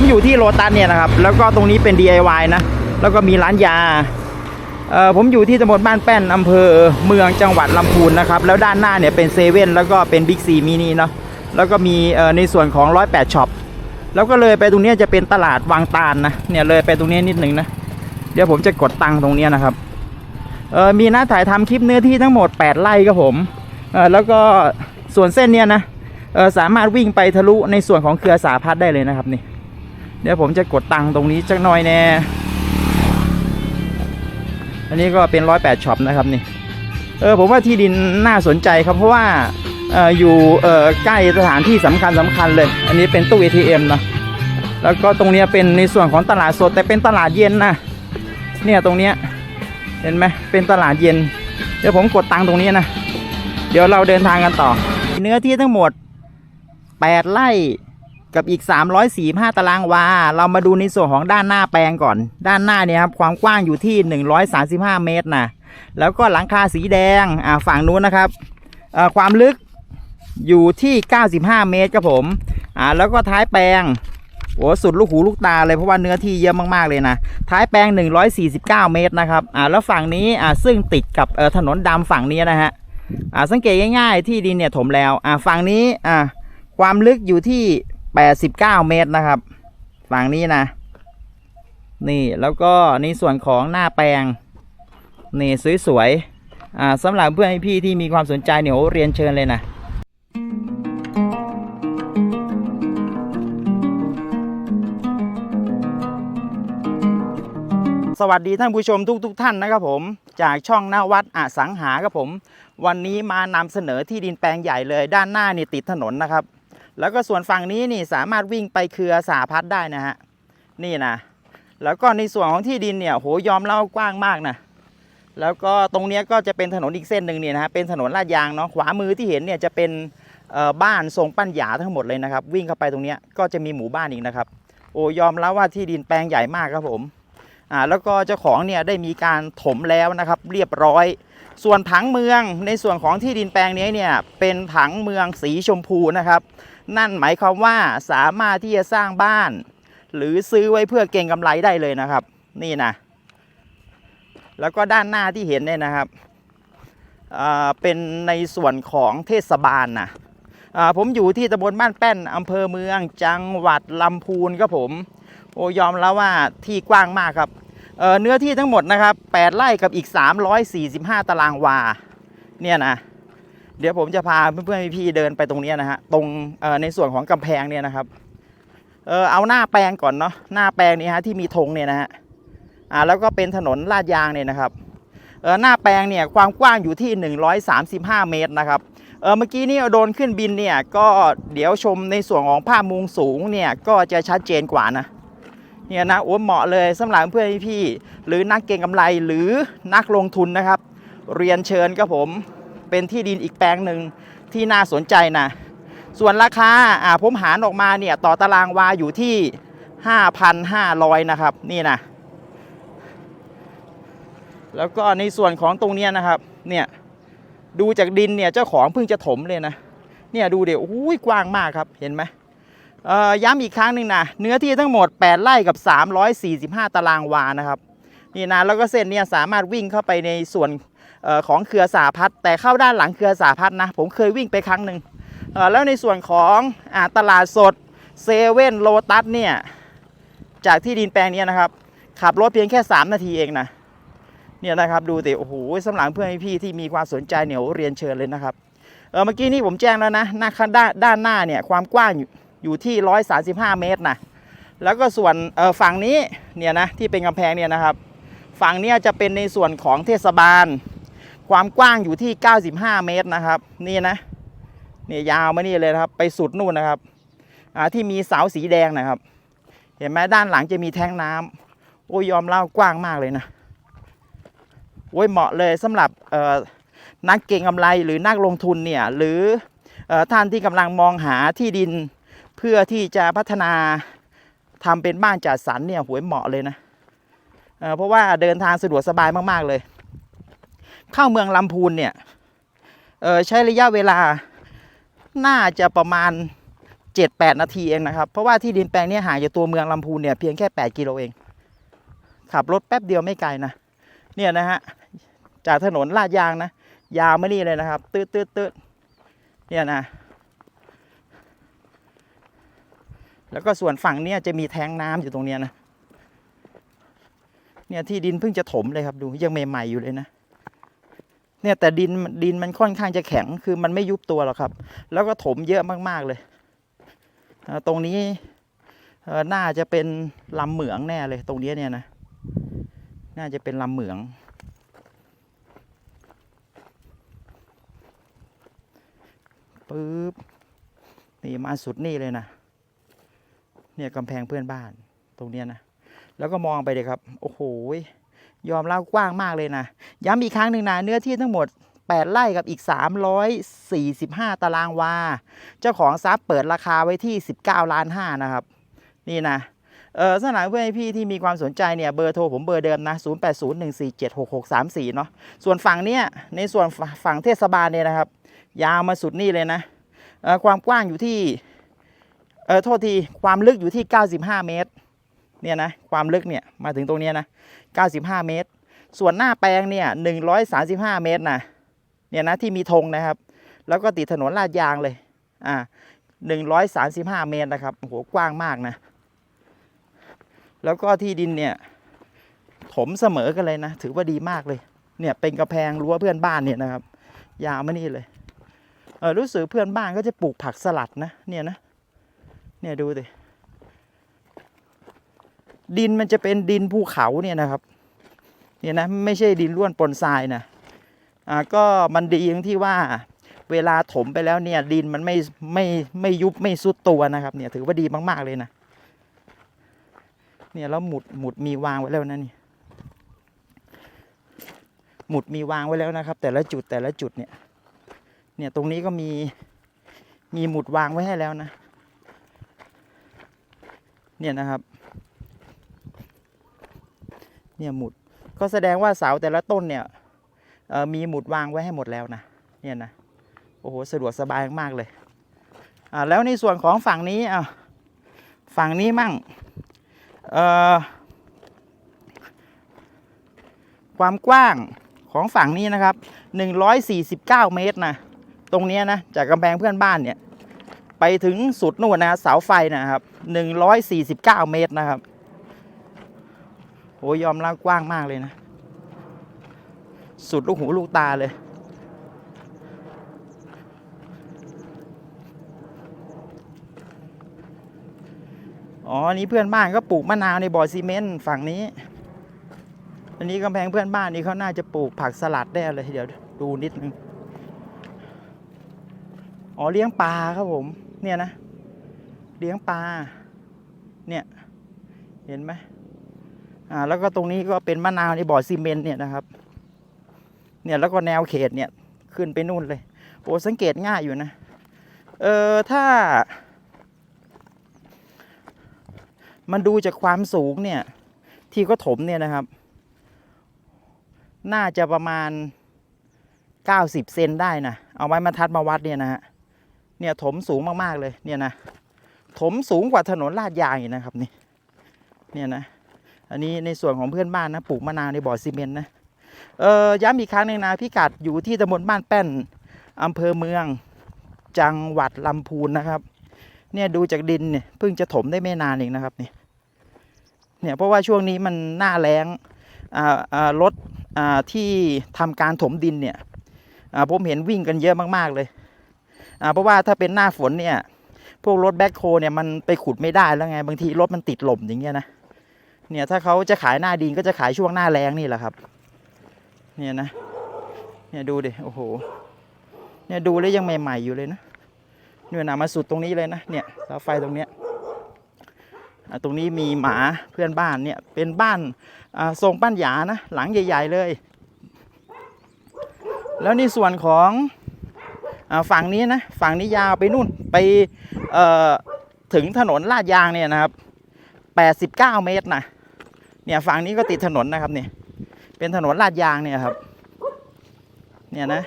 ผมอยู่ที่โลตัสเนี่ยนะครับ แล้วก็ตรงนี้เป็น DIY นะ แล้วก็มีร้านยาเอ่อผมอยู่ที่ตำบลบ้านแป้นอำเภอเมืองจังหวัดลำพูนนะครับ แล้วด้านหน้าเนี่ยเป็นเซเว่นแล้วก็เป็นบิ๊กซีมินิเนาะ แล้วก็มีเอ่อในส่วนของร้อยแปดช็อป แล้วก็เลยไปตรงนี้จะเป็นตลาดวังตาลนะ เนี่ยเลยไปตรงนี้นิดหนึ่งนะ เดี๋ยวผมจะกดตังค์ตรงนี้นะครับ เออมีหนัดถ่ายทำคลิปเนื้อที่ทั้งหมด 8ไร่ครับผม เออแล้วก็ส่วนเส้นเนี้ยนะ เออสามารถวิ่งไปทะลุในส่วนของเครือสาพัฒน์ได้เลยนะครับนี่ เดี๋ยวผมจะกดตังค์ตรงนี้จักหน่อยแน่ อันนี้ก็เป็นร้อยแปดช็อปนะครับนี่ เออผมว่าที่ดินน่าสนใจครับเพราะว่าเอออยู่เออใกล้สถานที่สำคัญสำคัญเลย อันนี้เป็นตู้ ATM เนะ แล้วก็ตรงเนี้ยเป็นในส่วนของตลาดสดแต่เป็นตลาดเย็นนะ เนี่ยตรงเนี้ยเห็นไหมเป็นตลาดเย็น เดี๋ยวผมกดตังค์ตรงนี้นะ เดี๋ยวเราเดินทางกันต่อ เนื้อที่ทั้งหมด 8ไร่ กับอีก 345 ตารางวา เรามาดูในส่วนของด้านหน้าแปลงก่อน ด้านหน้าเนี่ยครับความกว้างอยู่ที่ 135 เมตรนะแล้วก็หลังคาสีแดงอ่าฝั่งนู้นนะครับอ่าความลึกอยู่ที่ 95 เมตรครับผมอ่าแล้วก็ท้ายแปลงโอ้สุดลูกหูลูกตาเลยเพราะว่าเนื้อที่เยอะมากๆเลยนะ ท้ายแปลง 149 เมตรนะครับอ่าแล้วฝั่งนี้อ่าซึ่งติดกับเออถนนดำฝั่งนี้นะฮะอ่าสังเกตง่ายๆที่ดินเนี่ยถมแล้วอ่าฝั่งนี้อ่าความลึกอยู่ที่ 89เก้าเมตรนะครับ ฝั่งนี้นะ นี่แล้วก็ในส่วนของหน้าแปลง นี่สวยๆอ่าสำหรับเพื่อนพี่ที่มีความสนใจเนี่ยโอ้เรียนเชิญเลยนะสวัสดีท่านผู้ชมทุกๆทท่านนะครับผม จากช่องหน้าวัดอสังหาครับผม วันนี้มานำเสนอที่ดินแปลงใหญ่เลย ด้านหน้านี่ติดถนนนะครับ แล้วก็ส่วนฝั่งนี้นี่สามารถวิ่งไปเครือสาพัฒได้นะฮะนี่นะแล้วก็ในส่วนของที่ดินเนี่ยโหยอมเล่ากว้างมากนะแล้วก็ตรงเนี้ยก็จะเป็นถนนอีกเส้นหนึ่งเนี่ยนะฮะเป็นถนนลาดยางเนาะขวามือที่เห็นเนี่ยจะเป็นบ้านทรงปั้นหยาทั้งหมดเลยนะครับ วิ่งเข้าไปตรงเนี้ยก็จะมีหมู่บ้านอีกนะครับ โอ้ยอมแล้วว่าที่ดินแปลงใหญ่มากครับผมอ่าแล้วก็เจ้าของเนี่ยได้มีการถมแล้วนะครับเรียบร้อย ส่วนผังเมืองในส่วนของที่ดินแปลงนี้เนี่ยเป็นผังเมืองสีชมพูนะครับ นั่นหมายความว่าสามารถที่จะสร้างบ้าน หรือซื้อไว้เพื่อเก็งกำไรได้เลยนะครับ นี่นะแล้วก็ด้านหน้าที่เห็นเนี่ยนะครับอ่าเป็นในส่วนของเทศบาลนะอ่าผมอยู่ที่ตำบลบ้านแป้นอำเภอเมืองจังหวัดลำพูนครับผม โอ้ยอมแล้วว่าที่กว้างมากครับเอ่อเนื้อที่ทั้งหมดนะครับ 8 ไร่กับอีก 345 ตารางวา เนี่ยนะ เดี๋ยวผมจะพาเพื่อนๆพี่ๆเดินไปตรงนี้นะฮะตรงในส่วนของกำแพงเนี่ยนะครับเออเอาหน้าแปลงก่อนเนาะหน้าแปลงนี้ฮะที่มีธงเนี่ยนะฮะอ่าแล้วก็เป็นถนนลาดยางเนี่ยนะครับเออหน้าแปลงเนี่ยความกว้างอยู่ที่ 135 เมตรนะครับเออเมื่อกี้นี่โดนขึ้นบินเนี่ยก็เดี๋ยวชมในส่วนของภาพมุมสูงเนี่ยก็จะชัดเจนกว่านะเนี่ยนะโอ้เหมาะเลยสำหรับเพื่อนพี่ๆหรือนักเก็งกำไรหรือนักลงทุนนะครับ เรียนเชิญครับผม เป็นที่ดินอีกแปลงหนึ่งที่น่าสนใจนะ ส่วนราคาอ่าผมหารออกมาเนี่ยต่อตารางวาอยู่ที่ 5,500 นะครับ นี่นะ แล้วก็ในส่วนของตรงเนี้ยนะครับ เนี่ยดูจากดินเนี่ยเจ้าของเพิ่งจะถมเลยนะ เนี่ยดูเดี๋ยวอุ้ยกว้างมากครับเห็นไหมเอ่อย้ำอีกครั้งหนึ่งนะเนื้อที่ทั้งหมด 8 ไร่กับ 345 ตารางวานะครับนี่นะแล้วก็เส้นเนี้ยสามารถวิ่งเข้าไปในส่วน ของเครือสาพัฒน์แต่เข้าด้านหลังเครือสาพัฒน์นะ ผมเคยวิ่งไปครั้งหนึ่งแล้วในส่วนของอตลาดสดเซเว่นโลตัสเนี่ยจากที่ดินแปลงนี้นะครับ ขับรถเพียงแค่ 3 นาทีเองนะเนี่ยนะครับดูติโอ้โหสำหรับเพื่อนพี่ที่มีความสนใจเนี่ยโอ้เรียนเชิญเลยนะครับเออเมื่อกี้นี่ผมแจ้งแล้วนะหน้าข้างด้านด้านหน้าเนี่ยความกว้างอยู่อยู่ที่ 135 เมตรนะแล้วก็ส่วนเออฝั่งนี้เนี่ยนะที่เป็นกำแพงเนี่ยนะครับ ฝั่งนี้จะเป็นในส่วนของเทศบาล ความกว้างอยู่ที่ 95 เมตรนะครับ นี่นะนี่ยาวมานี่เลยครับ ไปสุดนู่นนะครับที่มีเสาสีแดงนะครับ เห็นไหมด้านหลังจะมีแทงน้ำโอ้ยยอมเล่ากว้างมากเลยนะโอ้ยเหมาะเลยสำหรับนักเก็งกำไรหรือนักลงทุนเนี่ยหรืออท่านที่กำลังมองหาที่ดินเพื่อที่จะพัฒนาทำเป็นบ้านจัดสรรเนี่ยหวยเหมาะเลยนะเเพราะว่าเดินทางสะดวกสบายมากๆเลย เข้าเมืองลำพูนเนี่ยใช้ระยะเวลาน่าจะประมาณเจ็ดแปดนาทีเองนะครับ เพราะว่าที่ดินแปลงนี้ห่างจากตัวเมืองลำพูนเนี่ยเพียงแค่แปดกิโลเอง ขับรถแป๊บเดียวไม่ไกลนะ เนี่ยนะฮะ จากถนนลาดยางนะ ยาวไมานี่เลยนะครับ ตืดตืดตืดเนี่ยนะ แล้วก็ส่วนฝั่งเนี่ยจะมีแทงน้ำอยู่ตรงเนี้ยนะ เนี่ยที่ดินเพิ่งจะถมเลยครับดูยังใหม่ๆอยู่เลยนะ เนี่ยแต่ดินดินมันค่อนข้างจะแข็งคือมันไม่ยุบตัวหรอกครับ แล้วก็ถมเยอะมากๆเลยตรงนี้น่าจะเป็นลำเหมืองแน่เลย ตรงนี้เนี่ยนะน่าจะเป็นลำเหมือง ปึ๊บ นี่มาสุดนี่เลยนะ เนี่ยกำแพงเพื่อนบ้าน ตรงเนี้ยนะ แล้วก็มองไปเลยครับ โอ้โห ยอมรับกว้างมากเลยนะ ย้ำอีกครั้งหนึ่งนะเนื้อที่ทั้งหมด 8 ไร่กับอีก 345 ตารางวา เจ้าของทรัพย์เปิดราคาไว้ที่ 19 ล้าน5นะครับ นี่นะเออสำหรับเพื่อนพี่ที่มีความสนใจเนี่ยเบอร์โทรผมเบอร์เดิมนะ 0801476634 เนาะส่วนฝั่งเนี้ยในส่วนฝั่งเทศบาลเนี่ยนะครับ ยาวมาสุดนี่เลยนะเอ่อความกว้างอยู่ที่เออโทษทีความลึกอยู่ที่ 95 เมตรเนี่ยนะความลึกเนี่ยมาถึงตรงนี้นะ 95 เมตร ส่วนหน้าแปลงเนี่ย135 เมตรนะเนี่ยนะที่มีธงนะครับ แล้วก็ติดถนนลาดยางเลยอ่า135 เมตรนะครับโหกว้างมากนะ แล้วก็ที่ดินเนี่ยถมเสมอกันเลยนะ ถือว่าดีมากเลย เนี่ยเป็นกระแพงรั้วเพื่อนบ้านเนี่ยนะครับ ยาวมานี่เลยเออรู้สึกเพื่อนบ้านก็จะปลูกผักสลัดนะ เนี่ยนะ เนี่ยดูสิ ดินมันจะเป็นดินภูเขาเนี่ยนะครับเนี่ยนะไม่ใช่ดินร่วนปนทรายนะอ่าก็มันดีตรงที่ว่าเวลาถมไปแล้วเนี่ยดินมันไม่ไม่ไม่ยุบไม่ซุดตัวนะครับเนี่ยถือว่าดีมากๆเลยนะเนี่ยแล้วหมุดหมุดมีวางไว้แล้วนะนี่หมุดมีวางไว้แล้วนะครับ แต่ละจุดแต่ละจุดเนี่ยเนี่ยตรงนี้ก็มีมีหมุดวางไว้ให้แล้วนะ เนี่ยนะครับ เนี่ยหมุดก็แสดงว่าเสาแต่ละต้นเนี่ยมีหมุดวางไว้ให้หมดแล้วนะเนี่ยนะโอ้โหสะดวกสบายมากเลยอ่าแล้วในส่วนของฝั่งนี้อะฝั่งนี้มั่งเอ่อความกว้างของฝั่งนี้นะครับ 149 เมตรนะ ตรงนี้นะ จากกำแพงเพื่อนบ้านเนี่ย ไปถึงสุดนู่นนะเสาไฟนะครับ 149 เมตรนะครับ โอ้ยยอมรับกว้างมากเลยนะ สุดลูกหูลูกตาเลย อ๋อ นี่เพื่อนบ้านก็ปลูกมะนาวในบ่อซีเมนต์ฝั่งนี้ อันนี้กำแพงเพื่อนบ้านนี่เขาน่าจะปลูกผักสลัดได้เลยเดี๋ยวดูนิดนึง อ๋อเลี้ยงปลาครับผม เนี่ยนะ เลี้ยงปลา เนี่ย เห็นไหม อ่าแล้วก็ตรงนี้ก็เป็นมะนาวในบ่อซีเมนต์เนี่ยนะครับ เนี่ยแล้วก็แนวเขตเนี่ยขึ้นไปนู่นเลยโอ้สังเกตง่ายอยู่นะเออถ้า มันดูจากความสูงเนี่ย ที่ก็ถมเนี่ยนะครับ น่าจะประมาณ 90 เซนได้นะเอาไว้มาทัดมาวัดเนี่ยนะฮะเนี่ยถมสูงมากๆเลยเนี่ยนะถมสูงกว่าถนนลาดยางอีกนะครับนี่เนี่ยนะ อันนี้ในส่วนของเพื่อนบ้านนะปลูกมะนาวในบ่อซีเมนต์นะเอ่อย้ำอีกครั้งหนึ่งนะพิกัดอยู่ที่ตำบลบ้านแป้นอำเภอเมืองจังหวัดลำพูนนะครับ เนี่ยดูจากดินเนี่ยเพิ่งจะถมได้ไม่นานเองนะครับนี่เนี่ยเพราะว่าช่วงนี้มันหน้าแล้งอ่าอ่ารถอ่าที่ทำการถมดินเนี่ยอ่าผมเห็นวิ่งกันเยอะมากๆเลยอ่าเพราะว่าถ้าเป็นหน้าฝนเนี่ยพวกรถแบ็คโฮเนี่ยมันไปขุดไม่ได้แล้วไงบางทีรถมันติดหล่มอย่างเงี้ยนะ เนี่ยถ้าเขาจะขายหน้าดินก็จะขายช่วงหน้าแรงนี่แหละครับ เนี่ยนะ เนี่ยดูดิ โอ้โห เนี่ยดูแล้วยังใหม่ ๆ อยู่เลยนะเนี่ยนะมาสุดตรงนี้เลยนะ เนี่ยเสาไฟตรงเนี้ยตรงนี้มีหมาเพื่อนบ้านเนี่ย เป็นบ้านทรงปั้นหยานะ หลังใหญ่ ๆ เลย แล้วในส่วนของฝั่งนี้นะ ฝั่งนี้ยาวไปนู่นไปถึงถนนลาดยางเนี่ยนะครับ 89 เมตรนะ เนี่ยฝั่งนี้ก็ติดถนนนะครับเนี่ยเป็นถนนลาดยางเนี่ยครับ เนี่ยนะ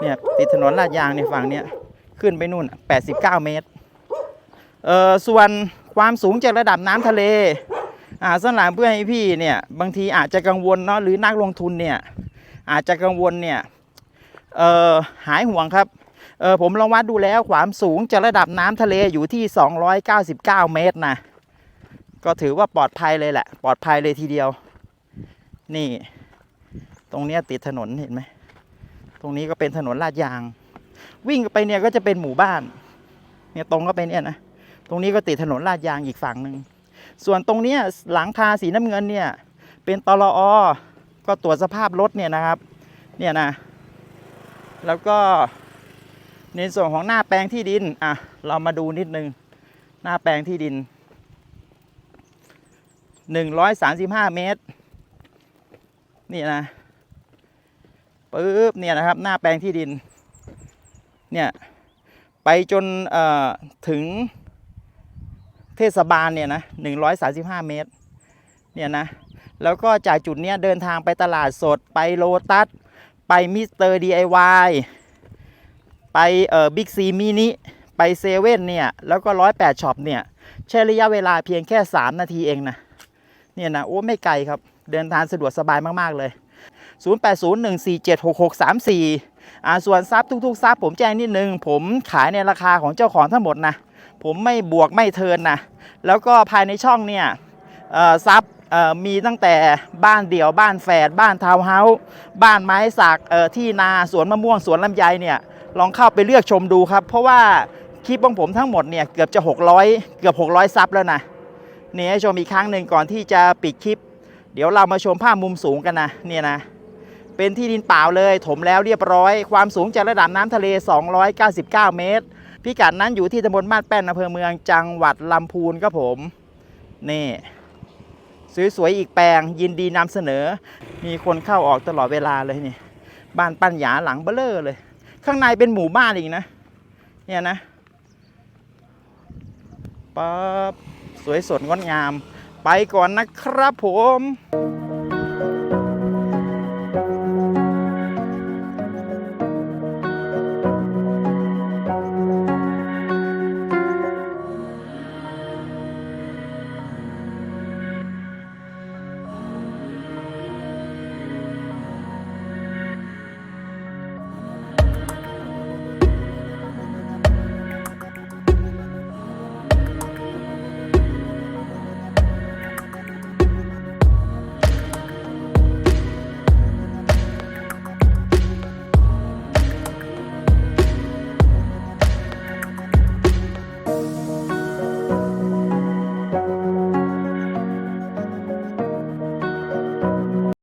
เนี่ยติดถนนลาดยางเนี่ยฝั่งเนี้ยขึ้นไปนู่น 89 เมตร เอ่อส่วนความสูงจากระดับน้ำทะเล อ่าสำหรับเพื่อนให้พี่เนี่ยบางทีอาจจะกังวลเนาะหรือนักลงทุนเนี่ยอาจจะกังวลเนี่ย เอ่อหายห่วงครับ เออผมลองวัดดูแล้วความสูงจากระดับน้ำทะเลอยู่ที่ 299 เมตรนะ ก็ถือว่าปลอดภัยเลยแหละ ปลอดภัยเลยทีเดียว นี่ ตรงเนี้ยติดถนนเห็นไหมตรงนี้ก็เป็นถนนลาดยาง วิ่งไปเนี่ยก็จะเป็นหมู่บ้าน เนี่ยตรงก็เป็นเนี่ยนะตรงนี้ก็ติดถนนลาดยางอีกฝั่งหนึ่งส่วนตรงเนี้ยหลังคาสีน้ำเงินเนี่ยเป็นตลออก็ตรวจสภาพรถเนี่ยนะครับ เนี่ยนะ แล้วก็ในส่วนของหน้าแปลงที่ดิน อะ เรามาดูนิดนึง หน้าแปลงที่ดิน 135เมตร นี่นะปึ๊บเนี่ยนะครับ หน้าแปลงที่ดิน เนี่ย ไปจนถึงเทศบาลเนี่ยนะ135เมตร เนี่ยนะ แล้วก็จากจุดเนี้ยเดินทางไปตลาดสด ไปโลตัส ไปมิสเตอร์ DIY ไปเอ่อบิ๊กซีมินิ ไปเซเว่นเนี่ย แล้วก็108ช็อปเนี่ย ใช้ระยะเวลาเพียงแค่ 3 นาทีเองนะ เนี่ยนะโอ้ไม่ไกลครับ เดินทางสะดวกสบายมาก ๆ เลย 0801476634อ่าส่วนซับทุกๆซับผมแจ้งนิดนึง ผมขายในราคาของเจ้าของทั้งหมดนะ ผมไม่บวกไม่เทินนะ แล้วก็ภายในช่องเนี่ยซับมีตั้งแต่บ้านเดี่ยวบ้านแฝดบ้านทาวน์เฮาส์บ้านไม้สักที่นาสวนมะม่วงสวนลำไยเนี่ยลองเข้าไปเลือกชมดูครับ เพราะว่าคลิปของผมทั้งหมดเนี่ยเกือบจะ 600 เกือบ 600 ซับแล้วนะ นี่ให้ชมอีกครั้งหนึ่งก่อนที่จะปิดคลิป เดี๋ยวเรามาชมภาพมุมสูงกันนะเนี่ยนะเป็นที่ดินเปล่าเลยถมแล้วเรียบร้อย ความสูงจากระดับน้ำทะเล 299 เมตร พิกัดนั้นอยู่ที่ตำบลบ้านแป้นอำเภอเมืองจังหวัดลำพูนครับผม นี่สวยๆอีกแปลงยินดีนำเสนอ มีคนเข้าออกตลอดเวลาเลยนี่ บ้านปั้นหยาหลังเบลเลอร์เลย ข้างในเป็นหมู่บ้านอีกนะ เนี่ยนะปั๊บ สวยสดงดงาม ไปก่อนนะครับผม